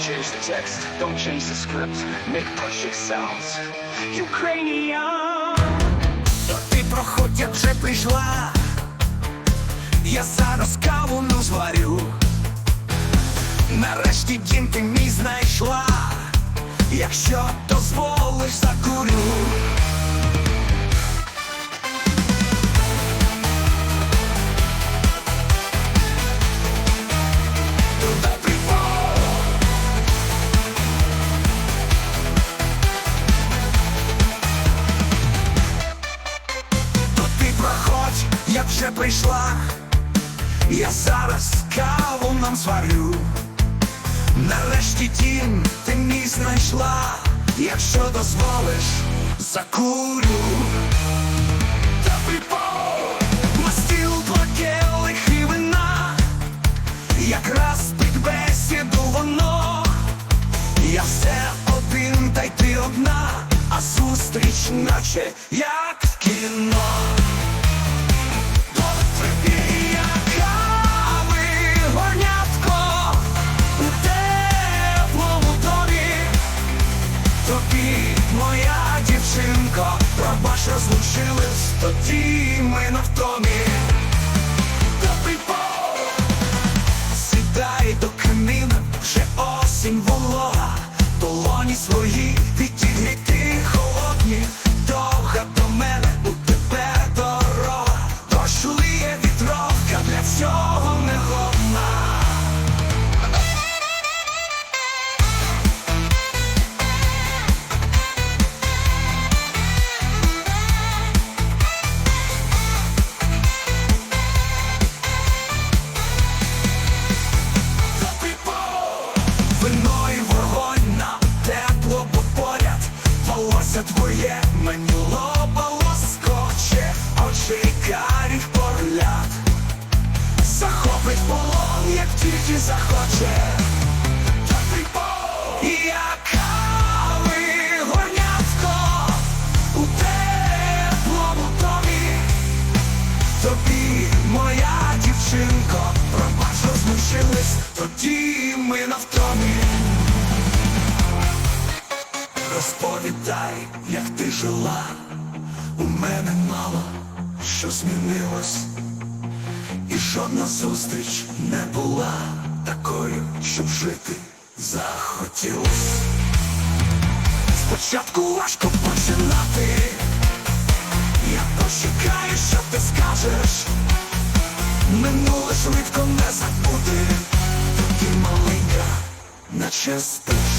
change the text, don't change the script, make perfect sounds. Ukrainian. Ти проходь, вже прийшла. Я зараз каву ну зварю. Нарешті дім ти мій знайшла. Якщо дозволиш закурю. Вже прийшла. Я зараз каву нам сварю. Нарешті дім ти мій знайшла. Якщо дозволиш, закурю. На стіл плакели вина. Якраз під бесіду воно. Я все один, та й ти одна, а зустріч, наче як в кіно. Тоді ми на втомі. Волосся твоє мені лоба лоскоче Очі карих погляд Захопить полон, як тільки захоче. Та ти Я кави Розповідай, як ти жила, у мене мало що змінилось, і жодна зустріч не була такою, щоб жити захотілось. Спочатку важко починати. Я почекаю, що ти скажеш. Минуле швидко не забути. Ти маленька, наче спиш